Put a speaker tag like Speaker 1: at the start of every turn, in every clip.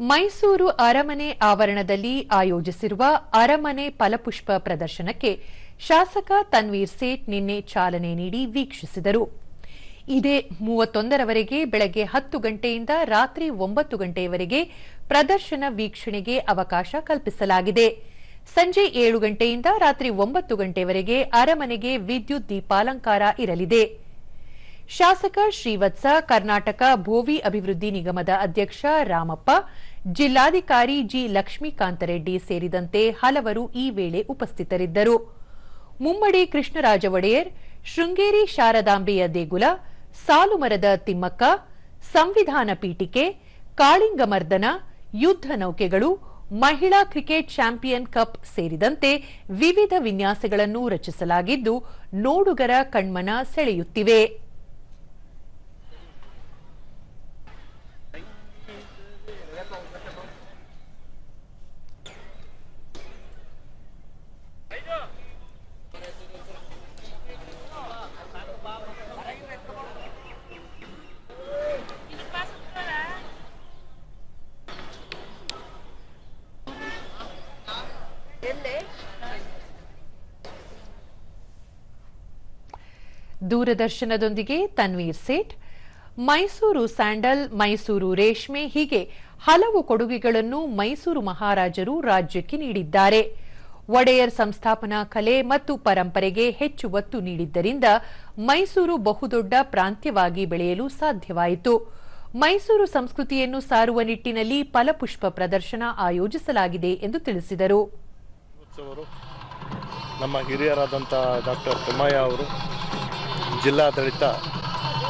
Speaker 1: ಮೈಸೂರು ಅರಮನೆ ಆವರಣದಲ್ಲಿ ಆಯೋಜಿಸಿರುವ ಅರಮನೆ ಫಲಪುಷ್ಪ ಪ್ರದರ್ಶನಕ್ಕೆ ಶಾಸಕ ತನ್ವೀರ್ ಸೇಠ್ ನಿನ್ನೆ ಚಾಲನೆ ನೀಡಿ ವೀಕ್ಷಿಸಿದರು. ಇದೇ ಮೂವತ್ತೊಂದರವರೆಗೆ ಬೆಳಗ್ಗೆ ಹತ್ತು ಗಂಟೆಯಿಂದ ರಾತ್ರಿ ಒಂಬತ್ತು ಗಂಟೆಯವರೆಗೆ ಪ್ರದರ್ಶನ ವೀಕ್ಷಣೆಗೆ ಅವಕಾಶ ಕಲ್ಪಿಸಲಾಗಿದೆ. ಸಂಜೆ ಏಳು ಗಂಟೆಯಿಂದ ರಾತ್ರಿ ಒಂಬತ್ತು ಗಂಟೆವರೆಗೆ ಅರಮನೆಗೆ ವಿದ್ಯುತ್ ದೀಪಾಲಂಕಾರ ಇರಲಿದೆ. ಶಾಸಕ ಶ್ರೀವತ್ಸ, ಕರ್ನಾಟಕ ಭೋವಿ ಅಭಿವೃದ್ಧಿ ನಿಗಮದ ಅಧ್ಯಕ್ಷ ರಾಮಪ್ಪ, ಜಿಲ್ಲಾಧಿಕಾರಿ ಜಿ ಲಕ್ಷ್ಮೀಕಾಂತ ರೆಡ್ಡಿ ಸೇರಿದಂತೆ ಹಲವರು ಈ ವೇಳೆ ಉಪಸ್ಥಿತರಿದ್ದರು. ಮುಮ್ಮಡಿ ಕೃಷ್ಣರಾಜ ಒಡೆಯರ್ ಶೃಂಗೇರಿ ಶಾರದಾಂಬೆಯ ದೇಗುಲ, ಸಾಲುಮರದ ತಿಮ್ಮಕ್ಕ, ಸಂವಿಧಾನ ಪೀಠಿಕೆ, ಕಾಳಿಂಗಮರ್ದನ, ಯುದ್ಧ ನೌಕೆಗಳು, ಮಹಿಳಾ ಕ್ರಿಕೆಟ್ ಚಾಂಪಿಯನ್ ಕಪ್ ಸೇರಿದಂತೆ ವಿವಿಧ ವಿನ್ಯಾಸಗಳನ್ನು ರಚಿಸಲಾಗಿದ್ದು ನೋಡುಗರ ಕಣ್ಮನ ಸೆಳೆಯುತ್ತಿವೆ. ದೂರದರ್ಶನದೊಂದಿಗೆ ತನ್ವೀರ್ ಸೇಠ್. ಮೈಸೂರು ಸ್ಯಾಂಡಲ್, ಮೈಸೂರು ರೇಷ್ಮೆ ಹೀಗೆ ಹಲವು ಕೊಡುಗೆಗಳನ್ನು ಮೈಸೂರು ಮಹಾರಾಜರು ರಾಜ್ಯಕ್ಕೆ ನೀಡಿದ್ದಾರೆ. ಒಡೆಯರ್ ಸಂಸ್ಥಾಪನಾ ಕಲೆ ಮತ್ತು ಪರಂಪರೆಗೆ ಹೆಚ್ಚು ಒತ್ತು ನೀಡಿದ್ದರಿಂದ ಮೈಸೂರು ಬಹುದೊಡ್ಡ ಪ್ರಾಂತ್ಯವಾಗಿ ಬೆಳೆಯಲು ಸಾಧ್ಯವಾಯಿತು. ಮೈಸೂರು ಸಂಸ್ಕೃತಿಯನ್ನು ಸಾರುವ ನಿಟ್ಟಿನಲ್ಲಿ ಫಲಪುಷ್ಪ ಪ್ರದರ್ಶನ ಆಯೋಜಿಸಲಾಗಿದೆ ಎಂದು ತಿಳಿಸಿದರು.
Speaker 2: ಉತ್ಸವರು, ನಮ್ಮ ಹಿರಿಯರಾದಂಥ ಡಾಕ್ಟರ್ ತಿಮ್ಮಯ್ಯ ಅವರು, ಜಿಲ್ಲಾಡಳಿತ,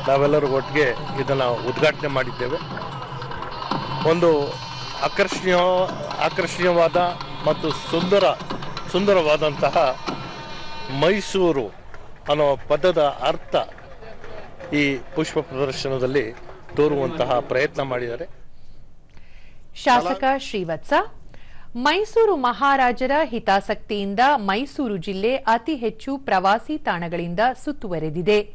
Speaker 2: ನಾವೆಲ್ಲರೂ ಒಟ್ಟಿಗೆ ಇದನ್ನು ಉದ್ಘಾಟನೆ ಮಾಡಿದ್ದೇವೆ. ಒಂದು ಆಕರ್ಷಣೀಯ, ಆಕರ್ಷಣೀಯವಾದ ಮತ್ತು ಸುಂದರ, ಸುಂದರವಾದಂತಹ ಮೈಸೂರು ಅನ್ನೋ ಪದದ ಅರ್ಥ ಈ ಪುಷ್ಪ ಪ್ರದರ್ಶನದಲ್ಲಿ ತೋರುವಂತಹ ಪ್ರಯತ್ನ ಮಾಡಿದ್ದಾರೆ.
Speaker 1: ಶಾಸಕ ಶ್ರೀವತ್ಸ ಮೈಸೂರು ಮಹಾರಾಜರ ಹಿತಾಸಕ್ತಿಯಿಂದ ಮೈಸೂರು ಜಿಲ್ಲೆ ಅತಿ ಹೆಚ್ಚು ಪ್ರವಾಸಿ ತಾಣಗಳಿಂದ ಸುತ್ತುವರೆದಿದೆ.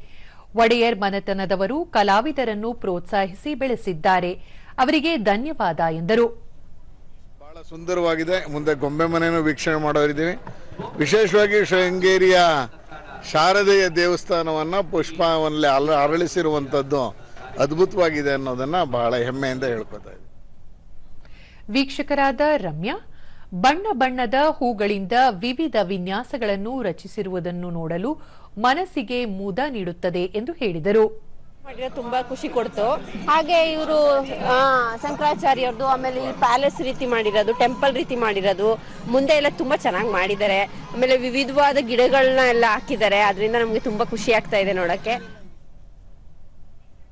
Speaker 1: ಒಡೆಯರ್ ಮನೆತನದವರು ಕಲಾವಿದರನ್ನು ಪ್ರೋತ್ಸಾಹಿಸಿ ಬೆಳೆಸಿದ್ದಾರೆ. ಅವರಿಗೆ ಧನ್ಯವಾದ ಎಂದರು.
Speaker 3: ಬಹಳ ಸುಂದರವಾಗಿದೆ. ಮುಂದೆ ಗೊಂಬೆ ಮನೆಯನ್ನು ವೀಕ್ಷಣೆ ಮಾಡೋರಿದ್ದೀವಿ. ವಿಶೇಷವಾಗಿ ಶೃಂಗೇರಿಯ ಶಾರದೆಯ ದೇವಸ್ಥಾನವನ್ನು ಪುಷ್ಪವನ್ನೇ ಅರಳಿಸಿರುವಂಥದ್ದು ಅದ್ಭುತವಾಗಿದೆ ಅನ್ನೋದನ್ನ ಬಹಳ ಹೆಮ್ಮೆಯಿಂದ ಹೇಳ್ಕೊತಾ
Speaker 1: ವೀಕ್ಷಕರಾದ ರಮ್ಯಾ, ಬಣ್ಣ ಬಣ್ಣದ ಹೂಗಳಿಂದ ವಿವಿಧ ವಿನ್ಯಾಸಗಳನ್ನು ರಚಿಸಿರುವುದನ್ನು ನೋಡಲು ಮನಸ್ಸಿಗೆ ಮುದ ನೀಡುತ್ತದೆ ಎಂದು ಹೇಳಿದರು.
Speaker 4: ತುಂಬಾ ಖುಷಿ ಕೊಡ್ತು. ಹಾಗೆ ಇವರು ಶಂಕರಾಚಾರ್ಯವ್ರದ್ದು ಆಮೇಲೆ ಈ ಪ್ಯಾಲೇಸ್ ರೀತಿ ಮಾಡಿರೋದು, ಟೆಂಪಲ್ ರೀತಿ ಮಾಡಿರೋದು, ಮುಂದೆ ಎಲ್ಲ ತುಂಬಾ ಚೆನ್ನಾಗಿ ಮಾಡಿದ್ದಾರೆ. ಆಮೇಲೆ ವಿವಿಧವಾದ ಗಿಡಗಳನ್ನ ಎಲ್ಲ ಹಾಕಿದ್ದಾರೆ. ಅದರಿಂದ ನಮಗೆ ತುಂಬಾ ಖುಷಿ ಆಗ್ತಾ ಇದೆ ನೋಡಕ್ಕೆ.